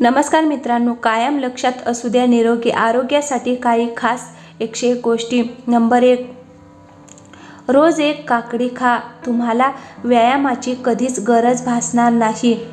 नमस्कार मित्रांनो कायम लक्षात असू द्या निरोगी आरोग्यासाठी काही खास एकशे एक गोष्टी. नंबर एक रोज एक काकडी खा. तुम्हाला व्यायामाची कधीच गरज भासणार नाही.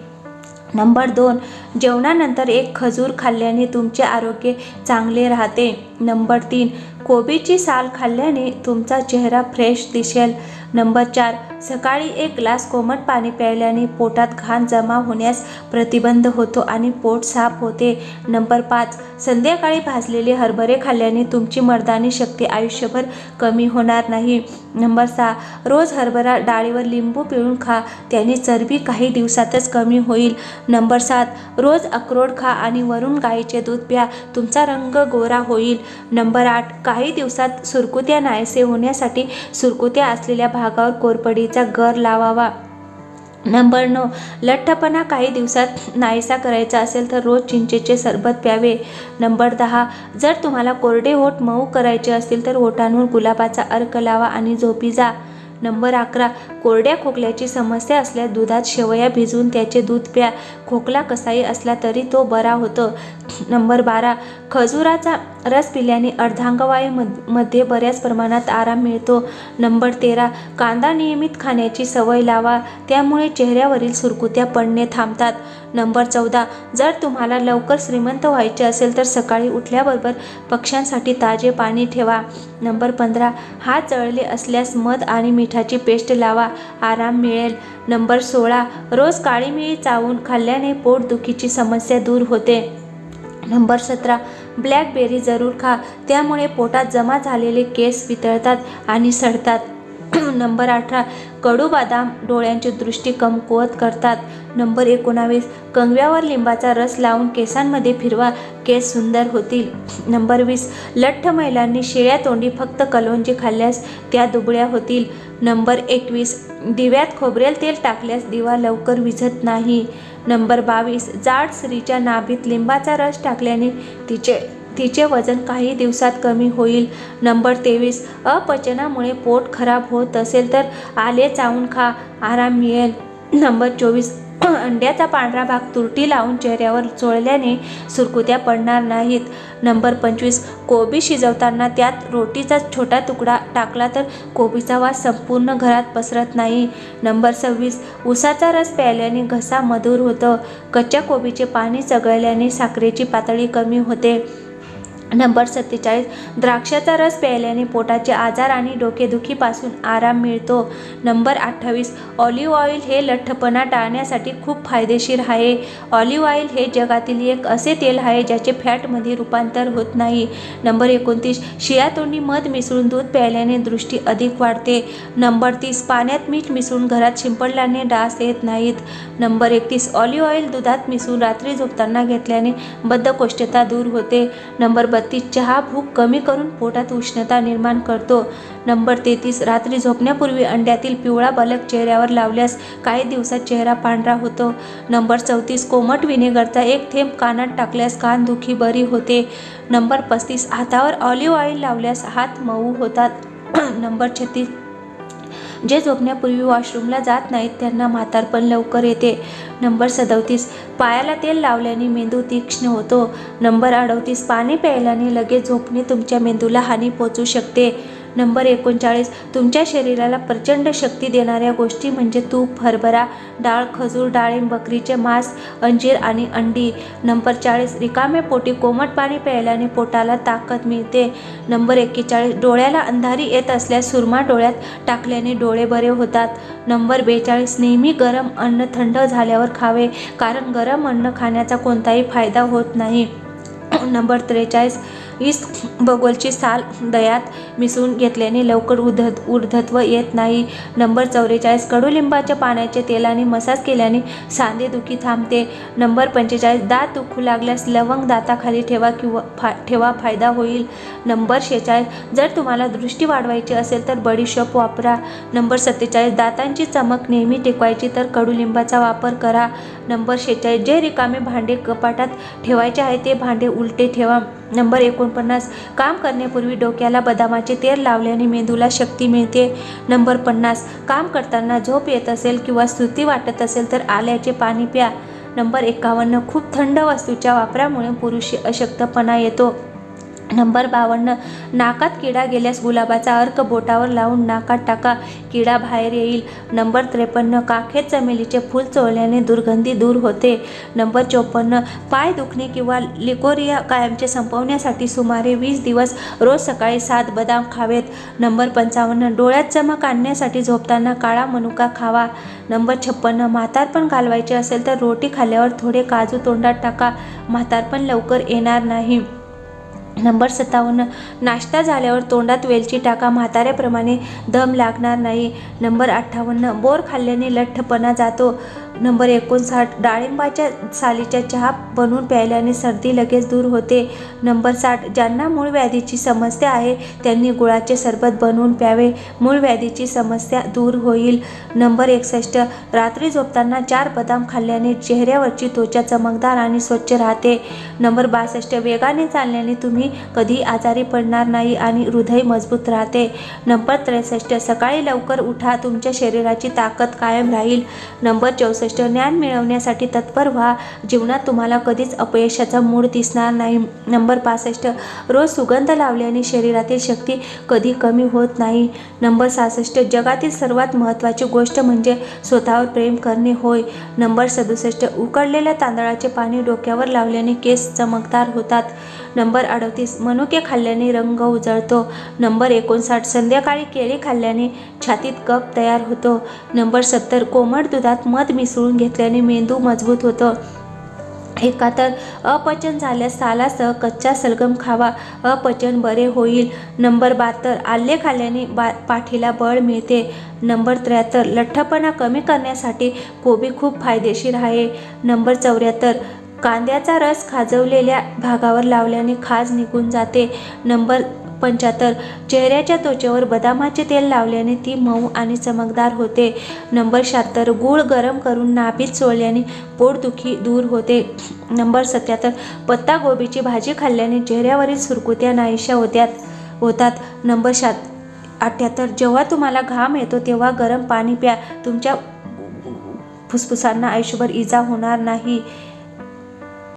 नंबर दोन जेवणानंतर एक खजूर खाल्ल्याने तुमचे आरोग्य चांगले राहते. नंबर तीन कोबीची साल खाल्ल्याने तुमचा चेहरा फ्रेश दिसेल. नंबर चार सकाळी एक ग्लास कोमट पाणी प्यायल्याने पोटात घाण जमा होण्यास प्रतिबंध होतो आणि पोट साफ होते. नंबर पाच संध्याकाळी भाजलेले हरभरे खाल्ल्याने तुमची मर्दानी शक्ती आयुष्यभर कमी होणार नाही. नंबर सहा रोज हरभरा डाळीवर लिंबू पिळून खा त्याने चरबी काही दिवसातच कमी होईल. नंबर सात रोज अक्रोड खा आणि वरून गाईचे दूध प्या तुमचा रंग गोरा होईल. नंबर आठ काही दिवसात सुरकुत्या नाहीसे होण्यासाठी सुरकुत्या असलेल्या भागावर कोरपडीचा गर लावावा. नंबर नऊ लठ्ठपणा काही दिवसात नाहीसा करायचा असेल तर रोज चिंचेचे सरबत प्यावे. नंबर दहा. जर तुम्हाला कोरडे होठ मऊ करायचे असतील तर ओठांवर गुलाबाचा अर्क लावा आणि झोपी जा. नंबर अकरा कोरड्या खोकल्याची समस्या असल्यास दुधात शेवया भिजवून त्याचे दूध प्या. खोकला कसाही असला तरी तो बरा होतो. नंबर बारा खजुराचा रस पिल्याने अर्धांगवायूमध्ये बऱ्याच प्रमाणात आराम मिळतो. नंबर तेरा कांदा नियमित खाण्याची सवय लावा. त्यामुळे चेहऱ्यावरील सुरकुत्या पडणे थांबतात. नंबर चौदा जर तुम्हाला लवकर श्रीमंत व्हायचे असेल तर सकाळी उठल्याबरोबर पक्ष्यांसाठी ताजे पाणी ठेवा. नंबर पंधरा हात जळले असल्यास मध आणि मिठाची पेस्ट लावा आराम मिळेल. नंबर सोळा रोज काळी मिळी चावून खाल्ल्याने पोटदुखीची समस्या दूर होते. नंबर सतरा ब्लॅकबेरी जरूर खा त्यामुळे पोटात जमा झालेले केस वितळतात आणि सडतात. नंबर अठरा कडू बदाम डोळ्यांची दृष्टी कमकुवत करतात. नंबर एकोणावीस कंगव्यावर लिंबाचा रस लावून केसांमध्ये फिरवा केस सुंदर होतील. नंबर वीस लठ्ठ महिलांनी शिळ्या तोंडी फक्त कलोंजी खाल्ल्यास त्या दुबळ्या होतील. नंबर एकवीस दिव्यात खोबरेल तेल टाकल्यास दिवा लवकर विझत नाही. नंबर बावीस जाड स्त्रीच्या नाभीत लिंबाचा रस टाकल्याने तिचे तिचे वजन काही दिवसात कमी होईल. नंबर तेवीस अपचनामुळे पोट खराब होत असेल तर आले चावून खा आराम मिळेल. नंबर चोवीस अंड्याचा पांढरा भाग तुरटी लावून चेहऱ्यावर चोळल्याने सुरकुत्या पडणार नाहीत. नंबर पंचवीस कोबी शिजवताना त्यात रोटीचा छोटा तुकडा टाकला तर कोबीचा वास संपूर्ण घरात पसरत नाही. नंबर सव्वीस उसाचा रस प्यायल्याने घसा मधुर होतं. कच्च्या कोबीचे पाणी चगळल्याने साखरेची पातळी कमी होते. नंबर सत्तेचाळीस. द्राक्षाचा रस प्यायल्याने पोटाचे आजार आणि डोकेदुखीपासून आराम मिळतो. नंबर अठ्ठावीस. ऑलिव्ह ऑइल हे लठ्ठपणा टाळण्यासाठी खूप फायदेशीर आहे. ऑलिव्ह ऑइल हे जगातील एक असे तेल आहे ज्याचे फॅटमध्ये रूपांतर होत नाही. नंबर एकोणतीस. शियातोंडी मध मिसळून दूध प्यायल्याने दृष्टी अधिक वाढते. नंबर तीस. पाण्यात मीठ मिसळून घरात शिंपडल्याने डास येत नाहीत. नंबर एकतीस. ऑलिव्ह ऑइल दुधात मिसळून रात्री झोपताना घेतल्याने बद्धकोष्ठता दूर होते. नंबर बत्तीस. चहा भूक कमी करून पोटात उष्णता निर्माण करतो. नंबर तेहतीस रात्री झोपण्यापूर्वी अंड्यातील पिवळा बलक चेहऱ्यावर लावल्यास काही दिवसात चेहरा पांढरा होतो. नंबर चौतीस कोमट विनेगरचा एक थेंब कानात टाकल्यास कानदुखी बरी होते. नंबर पस्तीस हातावर ऑलिव्ह ऑइल लावल्यास हात मऊ होतात. नंबर छत्तीस जे झोपण्यापूर्वी वॉशरूमला जात नाहीत त्यांना म्हातारपण लवकर येते. नंबर सदोतीस. पायाला तेल लावल्याने मेंदू तीक्ष्ण होतो. नंबर अडवतीस पाणी प्यायल्याने लगेच झोपणे तुमच्या मेंदूला हानी पोचू शकते. नंबर एकोणचाळीस. तुमच्या शरीराला प्रचंड शक्ती देणाऱ्या गोष्टी म्हणजे तूप हरभरा डाळ खजूर डाळिंब बकरीचे मांस अंजीर आणि अंडी. नंबर चाळीस. रिकामे पोटी कोमट पाणी प्यायल्याने पोटाला ताकद मिळते. नंबर एक्केचाळीस. डोळ्याला अंधारी येत असल्यास सुरमा डोळ्यात टाकल्याने डोळे बरे होतात. नंबर बेचाळीस. नेहमी गरम अन्न थंड झाल्यावर खावे कारण गरम अन्न खाण्याचा कोणताही फायदा होत नाही. नंबर त्रेचाळीस. ईस बगोलची साल दयात मिसळून घेतल्याने लवकर उधत ऊर्धत्व येत नाही. नंबर चौवेचाळीस कडुलिंबाच्या पाण्याचे तेलाने मसाज केल्याने सांधेदुखी थांबते. नंबर पंचेचाळीस दात दुखू लागल्यास लवंग दाताखाली ठेवा किंवा फा ठेवा फायदा होईल. नंबर शेहेचाळीस जर तुम्हाला दृष्टी वाढवायची असेल तर बडीशॉप वापरा. नंबर सत्तेचाळीस दातांची चमक नेहमी टिकवायची तर कडुलिंबाचा वापर करा. नंबर शेहेचाळीस जे रिकामे भांडे कपाटात ठेवायचे आहे ते भांडे उलटे ठेवा. नंबर एकोणपन्नास. काम करण्यापूर्वी डोक्याला बदामाचे तेल लावल्याने मेंदूला शक्ती मिळते. नंबर पन्नास. काम करताना झोप येत असेल किंवा स्तुती वाटत असेल तर आल्याचे पाणी प्या. नंबर एकावन्न. खूप थंड वस्तूच्या वापरामुळे पुरुषी अशक्तपणा येतो. नंबर बावन्न. नाकात किडा गेल्यास गुलाबाचा अर्क बोटावर लावून नाकात टाका. किडा बाहेर येईल. नंबर त्रेपन्न. काखेत चमेलीचे फूल चोळल्याने दुर्गंधी दूर होते. नंबर चोपन्न. पाय दुखणे किंवा लिकोरिया कायमचे संपवण्यासाठी सुमारे वीस दिवस रोज सकाळी सात बदाम खावेत. नंबर पंचावन्न. डोळ्यात चमक आणण्यासाठी झोपताना काळा मनुका खावा. नंबर छप्पन्न. म्हातारपण घालवायचे असेल तर रोटी खाल्ल्यावर थोडे काजू तोंडात टाका. म्हातारपण लवकर येणार नाही. नंबर सत्तावन्न नाश्ता झाल्यावर तोंडात वेलची टाका म्हाताऱ्याप्रमाणे दम लागणार नाही. नंबर अठ्ठावन्न बोर खाल्ल्याने लठ्ठपणा जातो. नंबर एकोणसाठ. डाळिंबाच्या सालीच्या चहा बनवून प्यायल्याने सर्दी लगेच दूर होते. नंबर साठ. ज्यांना मूळ व्याधीची समस्या आहे त्यांनी गुळाचे सरबत बनवून प्यावे. मूळ व्याधीची समस्या दूर होईल. नंबर एकसष्ट. रात्री झोपताना चार बदाम खाल्ल्याने चेहऱ्यावरची त्वचा चमकदार आणि स्वच्छ राहते. नंबर बासष्ट. वेगाने चालल्याने तुम्ही कधी आजारी पडणार नाही आणि हृदय मजबूत राहते. नंबर त्रेसष्ट. सकाळी लवकर उठा तुमच्या शरीराची ताकद कायम राहील. नंबर चौसष्ट. ज्ञान मिळवण्यासाठी तत्पर व्हा. जीवनात तुम्हाला कधीच अपयशाचा मूड दिसणार नाही. नंबर पासष्ट. रोज सुगंध लावल्याने शरीरातील शक्ती कधी कमी होत नाही. नंबर सहासष्ट. जगातील सर्वात महत्त्वाची गोष्ट म्हणजे स्वतःवर प्रेम करणे होय. नंबर सदुसष्ट. उकडलेल्या तांदळाचे पाणी डोक्यावर लावल्याने केस चमकदार होतात. नंबर अडतीस. मनुके खाल्ल्याने रंग उजळतो. नंबर एकोणसाठ. संध्याकाळी केळी खाल्ल्याने छातीत कप तयार होतो. नंबर सत्तर. कोमट दुधात मध मिसळून घेतल्याने मेंदू मजबूत होतो. एकातर अपचन झाल्यास सालासह कच्चा सलगम खावा. अपचन बरे होईल. नंबर बहात्तर. आल्ले खाल्ल्याने बा पाठीला बळ मिळते. नंबर त्र्याहत्तर. लठ्ठपणा कमी करण्यासाठी कोबी खूप फायदेशीर आहे. नंबर चौऱ्याहत्तर. कांद्याचा रस खाजवलेल्या भागावर लावल्याने खाज निघून जाते. नंबर पंच्याहत्तर चेहऱ्याच्या त्वचेवर बदामाचे तेल लावल्याने ती मऊ आणि चमकदार होते. नंबर शहात्तर गूळ गरम करून नाभीत सोडल्याने पोटदुखी दूर होते. नंबर सत्याहत्तर पत्तागोबीची भाजी खाल्ल्याने चेहऱ्यावरील सुरकुत्या नाहीशा होत्यात होतात. नंबर शात अठ्ठ्याहत्तर जेव्हा तुम्हाला घाम येतो तेव्हा गरम पाणी प्या. तुमच्या फुफ्फुसांना आयुष्यभर इजा होणार नाही.